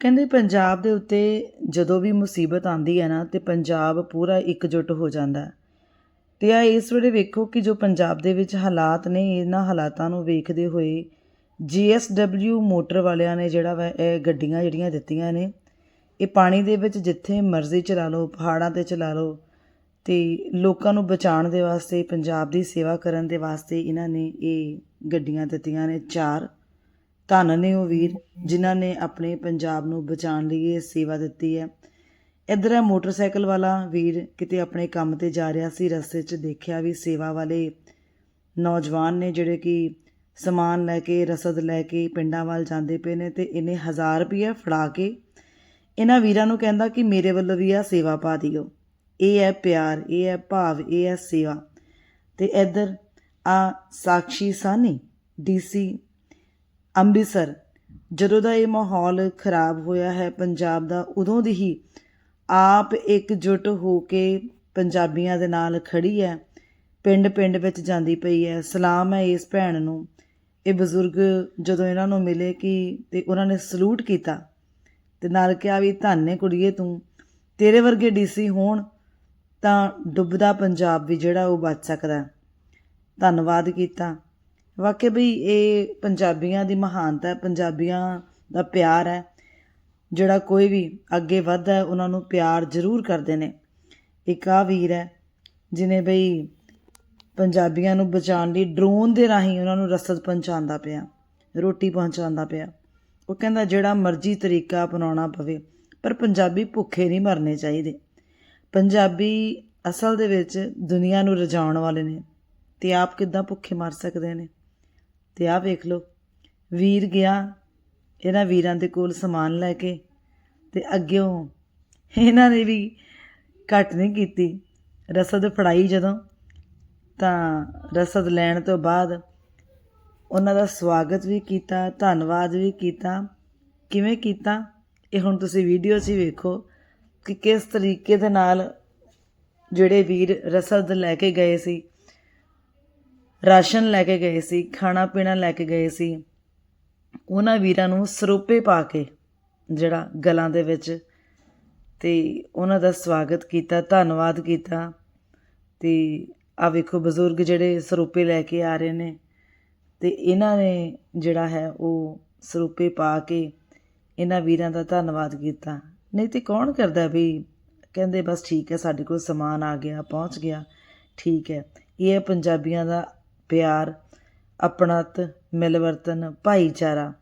ਕਹਿੰਦੇ ਪੰਜਾਬ ਦੇ ਉੱਤੇ ਜਦੋਂ ਵੀ ਮੁਸੀਬਤ ਆਉਂਦੀ ਹੈ ਨਾ ਤੇ ਪੰਜਾਬ ਪੂਰਾ ਇਕਜੁੱਟ ਹੋ ਜਾਂਦਾ ਹੈ। ਤੇ ਆ ਇਸ ਵੇਲੇ ਵੇਖੋ ਕਿ ਜੋ ਪੰਜਾਬ ਦੇ ਵਿੱਚ ਹਾਲਾਤ ਨੇ, ਇਹਨਾਂ ਹਾਲਾਤਾਂ ਨੂੰ ਵੇਖਦੇ ਹੋਏ ਜੀਐਸਡਬਲਯੂ ਮੋਟਰ ਵਾਲਿਆਂ ਨੇ ਜਿਹੜਾ ਵਾ ਇਹ ਗੱਡੀਆਂ ਜਿਹੜੀਆਂ ਦਿੱਤੀਆਂ ਨੇ, ਇਹ ਪਾਣੀ ਦੇ ਵਿੱਚ ਜਿੱਥੇ ਮਰਜ਼ੀ ਚਲਾ ਲਓ, ਪਹਾੜਾਂ ਤੇ ਚਲਾ ਲਓ ਤੇ ਲੋਕਾਂ ਨੂੰ ਬਚਾਉਣ ਦੇ ਵਾਸਤੇ, ਪੰਜਾਬ ਦੀ ਸੇਵਾ ਕਰਨ ਦੇ ਵਾਸਤੇ ਇਹਨਾਂ ਨੇ ਇਹ ਗੱਡੀਆਂ ਦਿੱਤੀਆਂ ਨੇ ਚਾਰ। ਧੰਨ ਨੇ ਉਹ ਵੀਰ, ਜਿਨ੍ਹਾਂ ਨੇ ਆਪਣੇ ਪੰਜਾਬ ਨੂੰ ਬਚਾਉਣ ਲਈ ਇਹ ਸੇਵਾ ਦਿੱਤੀ ਹੈ। ਇੱਧਰ ਹੈ ਮੋਟਰਸਾਈਕਲ ਵਾਲਾ ਵੀਰ, ਕਿਤੇ ਆਪਣੇ ਕੰਮ ਤੇ ਜਾ ਰਿਹਾ ਸੀ, ਰਸਤੇ 'ਚ ਦੇਖਿਆ ਵੀ ਸੇਵਾ ਵਾਲੇ ਨੌਜਵਾਨ ਨੇ ਜਿਹੜੇ ਕਿ ਸਮਾਨ ਲੈ ਕੇ, ਰਸਦ ਲੈ ਕੇ ਪਿੰਡਾਂ ਵੱਲ ਜਾਂਦੇ ਪਏ ਨੇ ਤੇ ਇਹਨੇ 1000 ਰੁਪਏ ਫੜਾ ਕੇ ਇਹਨਾਂ ਵੀਰਾਂ ਨੂੰ ਕਹਿੰਦਾ ਕਿ ਮੇਰੇ ਵੱਲੋਂ ਵੀ ਆ ਸੇਵਾ ਪਾ ਦਿਓ। ਇਹ ਹੈ ਪਿਆਰ, ਇਹ ਹੈ ਭਾਵ, ਇਹ ਹੈ ਸੇਵਾ। ਤੇ ਇੱਧਰ ਆ ਸਾਕਸ਼ੀ ਸਾਨੀ ਡੀਸੀ ਅੰਮ੍ਰਿਤਸਰ। ਜਦੋਂ ਦਾ ਇਹ ਮਾਹੌਲ ਖਰਾਬ ਹੋਇਆ ਹੈ ਪੰਜਾਬ ਦਾ, ਉਦੋਂ ਦੀ ਹੀ ਆਪ ਇਕਜੁੱਟ ਹੋ ਕੇ ਪੰਜਾਬੀਆਂ ਦੇ ਨਾਲ ਖੜੀ ਹੈ। ਪਿੰਡ ਪਿੰਡ ਵਿੱਚ ਜਾਂਦੀ ਪਈ ਹੈ। ਸਲਾਮ ਹੈ ਇਸ ਭੈਣ ਨੂੰ। ਇਹ ਬਜ਼ੁਰਗ ਜਦੋਂ ਇਹਨਾਂ ਨੂੰ ਮਿਲੇ ਕਿ ਤੇ ਉਹਨਾਂ ਨੇ ਸਲੂਟ ਕੀਤਾ ਤੇ ਨਾਲ ਕਿਹਾ ਵੀ, ਧੰਨੇ ਕੁੜੀਏ ਤੂੰ। ਤੇਰੇ ਵਰਗੇ ਡੀਸੀ ਹੋਣ ਤਾਂ ਡੁੱਬਦਾ ਪੰਜਾਬ ਵੀ ਜਿਹੜਾ ਉਹ ਬਚ ਸਕਦਾ ਧੰਨਵਾਦ ਕੀਤਾ। ਵਾਕਿਆ ਬਈ ਇਹ ਪੰਜਾਬੀਆਂ ਦੀ ਮਹਾਨਤਾ ਪੰਜਾਬੀਆਂ ਦਾ ਪਿਆਰ ਹੈ। ਜਿਹੜਾ ਕੋਈ ਵੀ ਅੱਗੇ ਵੱਧਦਾ ਉਹਨਾਂ ਨੂੰ ਪਿਆਰ ਜ਼ਰੂਰ ਕਰਦੇ ਨੇ। ਇੱਕ ਆ ਵੀਰ ਹੈ ਜਿਨੇ ਬਈ ਪੰਜਾਬੀਆਂ ਨੂੰ ਬਚਾਉਣ ਲਈ ਡਰੋਨ ਦੇ ਰਾਹੀਂ ਉਹਨਾਂ ਨੂੰ ਰਸਦ ਪਹੁੰਚਾਉਂਦਾ ਪਿਆ, ਰੋਟੀ ਪਹੁੰਚਾਉਂਦਾ ਪਿਆ। ਉਹ ਕਹਿੰਦਾ, ਜਿਹੜਾ ਮਰਜ਼ੀ ਤਰੀਕਾ ਅਪਣਾਉਣਾ ਪਵੇ, ਪਰ ਪੰਜਾਬੀ ਭੁੱਖੇ ਨਹੀਂ ਮਰਨੇ ਚਾਹੀਦੇ। ਪੰਜਾਬੀ ਅਸਲ ਦੇ ਵਿੱਚ ਦੁਨੀਆ ਨੂੰ ਰਜਾਉਣ ਵਾਲੇ ਨੇ ਤੇ ਆਪ ਕਿੱਦਾਂ ਭੁੱਖੇ ਮਰ ਸਕਦੇ ਨੇ? ਤੇ ਆਹ ਵੇਖ ਲਓ, ਵੀਰ ਗਿਆ, ਇਹਨਾਂ ਵੀਰਾਂ ਦੇ ਕੋਲ ਸਮਾਨ ਲੈ ਕੇ ਤੇ ਅੱਗਿਓਂ ਇਹਨਾਂ ਨੇ ਵੀ ਘੱਟ ਨਹੀਂ ਕੀਤੀ। ਰਸਦ ਫੜਾਈ ਜਦੋਂ, ਤਾਂ ਰਸਦ ਲੈਣ ਤੋਂ ਬਾਅਦ ਉਹਨਾਂ ਦਾ ਸਵਾਗਤ ਵੀ ਕੀਤਾ, ਧੰਨਵਾਦ ਵੀ ਕੀਤਾ। ਕਿਵੇਂ ਕੀਤਾ? ਇਹ ਹੁਣ ਤੁਸੀਂ ਵੀਡੀਓ 'ਚ ਹੀ ਵੇਖੋ ਕਿ ਕਿਸ ਤਰੀਕੇ ਦੇ ਨਾਲ ਜਿਹੜੇ ਵੀਰ ਰਸਦ ਲੈ ਕੇ ਗਏ ਸੀ। ਰਾਸ਼ਨ ਲੈ ਕੇ ਗਏ ਸੀ, ਖਾਣਾ ਪੀਣਾ ਲੈ ਕੇ ਗਏ ਸੀ। ਉਹਨਾਂ ਵੀਰਾਂ ਨੂੰ ਸਰੋਪੇ ਪਾ ਕੇ ਜਿਹੜਾ ਗਲਾਂ ਦੇ ਵਿੱਚ ਤੇ ਉਹਨਾਂ ਦਾ ਸਵਾਗਤ ਕੀਤਾ, ਧੰਨਵਾਦ ਕੀਤਾ। ਤੇ ਆ ਵੇਖੋ ਬਜ਼ੁਰਗ ਜਿਹੜੇ ਸਰੋਪੇ ਲੈ ਕੇ ਆ ਰਹੇ ਨੇ ਤੇ ਇਹਨਾਂ ਨੇ ਜਿਹੜਾ ਹੈ ਉਹ ਸਰੂਪੇ ਪਾ ਕੇ ਇਹਨਾਂ ਵੀਰਾਂ ਦਾ ਧੰਨਵਾਦ ਕੀਤਾ। ਨਹੀਂ ਤੇ ਕੌਣ ਕਰਦਾ ਵੀ ਕਹਿੰਦੇ ਬਸ ਠੀਕ ਹੈ, ਸਾਡੇ ਕੋਲ ਸਮਾਨ ਆ ਗਿਆ, ਪਹੁੰਚ ਗਿਆ, ਠੀਕ ਹੈ। ਇਹ ਹੈ ਪੰਜਾਬੀਆਂ ਦਾ ਪਿਆਰ ਆਪਣਤ ਮਿਲਵਰਤਨ, ਭਾਈਚਾਰਾ।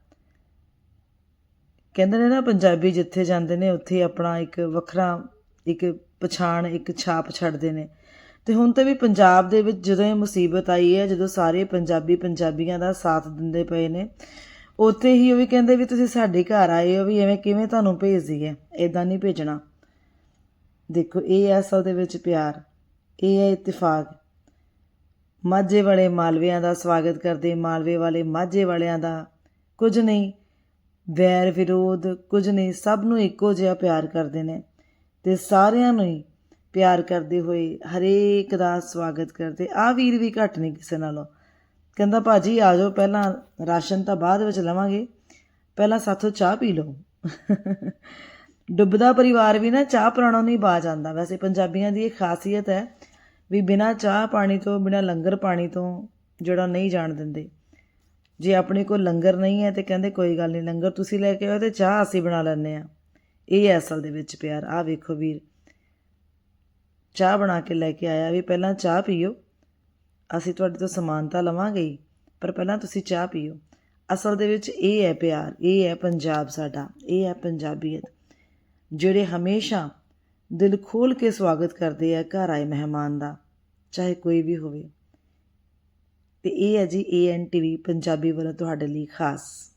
ਕਹਿੰਦੇ ਨੇ ਨਾ, ਪੰਜਾਬੀ ਜਿੱਥੇ ਜਾਂਦੇ ਨੇ, ਉੱਥੇ ਆਪਣਾ ਇੱਕ ਵੱਖਰਾ, ਇੱਕ ਪਛਾਣ, ਇੱਕ ਛਾਪ ਛੱਡਦੇ ਨੇ। ਤੇ ਹੁਣ ਤਾਂ ਵੀ ਪੰਜਾਬ ਦੇ ਵਿੱਚ ਜਦੋਂ ਇਹ ਮੁਸੀਬਤ ਆਈ ਹੈ, ਜਦੋਂ ਸਾਰੇ ਪੰਜਾਬੀ ਪੰਜਾਬੀਆਂ ਦਾ ਸਾਥ ਦਿੰਦੇ ਪਏ ਨੇ, ਉੱਥੇ ਹੀ ਉਹ ਵੀ ਕਹਿੰਦੇ ਵੀ ਤੁਸੀਂ ਸਾਡੇ ਘਰ ਆਏ ਹੋ ਵੀ ਐਵੇਂ ਕਿਵੇਂ ਤੁਹਾਨੂੰ ਭੇਜ ਦਈਏ ਇਦਾਂ ਨਹੀਂ ਭੇਜਣਾ। ਦੇਖੋ, ਇਹ ਹੈ ਅਸਲ ਦੇ ਵਿੱਚ ਪਿਆਰ, ਇਹ ਹੈ ਇਤਫਾਕ। ਮਾਝੇ ਵਾਲੇ ਮਾਲਵਿਆਂ ਦਾ ਸਵਾਗਤ ਕਰਦੇ ਮਾਲਵੇ ਵਾਲੇ ਮਾਝੇ ਵਾਲਿਆਂ ਦਾ। ਕੁਝ ਨਹੀਂ, ਵੈਰ ਵਿਰੋਧ, ਕੁਝ ਨਹੀਂ, ਸਭ ਨੂੰ ਇੱਕੋ ਜਿਹਾ ਪਿਆਰ ਕਰਦੇ ਨੇ ਤੇ ਸਾਰਿਆਂ ਨੂੰ ਹੀ ਪਿਆਰ ਕਰਦੇ ਹੋਏ ਹਰੇਕ ਦਾ ਸਵਾਗਤ ਕਰਦੇ। ਆ ਵੀਰ ਵੀ ਘੱਟ ਨਹੀਂ ਕਿਸੇ ਨਾਲੋਂ। ਕਹਿੰਦਾ, ਭਾਜੀ, ਆ ਜਾਓ, ਪਹਿਲਾਂ ਰਾਸ਼ਨ ਤਾਂ ਬਾਅਦ ਵਿੱਚ ਲਵਾਂਗੇ। ਪਹਿਲਾਂ ਸਾਥੋਂ ਚਾਹ ਪੀ ਲਓ। ਡੁੱਬਦਾ ਪਰਿਵਾਰ ਵੀ ਨਾ, ਚਾਹ ਪਰਾਣੋਂ ਨਹੀਂ ਬਾਜ ਆਉਂਦਾ। ਵੈਸੇ ਪੰਜਾਬੀਆਂ ਦੀ ਇਹ ਖਾਸੀਅਤ ਹੈ ਵੀ ਬਿਨਾਂ ਚਾਹ ਪਾਣੀ ਤੋਂ, ਬਿਨਾਂ ਲੰਗਰ ਪਾਣੀ ਤੋਂ ਜਿਹੜਾ ਨਹੀਂ ਜਾਣ ਦਿੰਦੇ। ਜੇ ਆਪਣੇ ਕੋਲ ਲੰਗਰ ਨਹੀਂ ਹੈ ਤੇ ਕਹਿੰਦੇ ਕੋਈ ਗੱਲ ਨਹੀਂ, ਲੰਗਰ ਤੁਸੀਂ ਲੈ ਕੇ ਆਓ ਤੇ ਚਾਹ ਅਸੀਂ ਬਣਾ ਲੈਂਦੇ ਆ ਇਹ ਹੈ ਅਸਲ ਦੇ ਵਿੱਚ ਪਿਆਰ। ਆ ਵੇਖੋ ਵੀਰ, ਚਾਹ ਬਣਾ ਕੇ ਲੈ ਕੇ ਆਇਆ ਵੀ ਪਹਿਲਾਂ ਚਾਹ ਪੀਓ। ਅਸੀਂ ਤੁਹਾਡੇ ਤੋਂ ਸਮਾਨ ਤਾਂ ਲਵਾਂਗੇ ਹੀ, ਪਰ ਪਹਿਲਾਂ ਤੁਸੀਂ ਚਾਹ ਪੀਓ। ਅਸਲ ਦੇ ਵਿੱਚ ਇਹ ਹੈ ਪਿਆਰ, ਇਹ ਹੈ ਪੰਜਾਬ ਸਾਡਾ, ਇਹ ਹੈ ਪੰਜਾਬੀਅਤ। ਜਿਹੜੇ ਹਮੇਸ਼ਾ ਦਿਲ ਖੋਲ ਕੇ ਸਵਾਗਤ ਕਰਦੇ ਆ ਘਰ ਆਏ ਮਹਿਮਾਨ ਦਾ, ਚਾਹੇ ਕੋਈ ਵੀ ਹੋਵੇ। ਤੇ ਇਹ ਹੈ ਜੀ ਏਐਨ ਟੀਵੀ ਪੰਜਾਬੀ ਵੱਲੋਂ ਤੁਹਾਡੇ ਲਈ ਖਾਸ।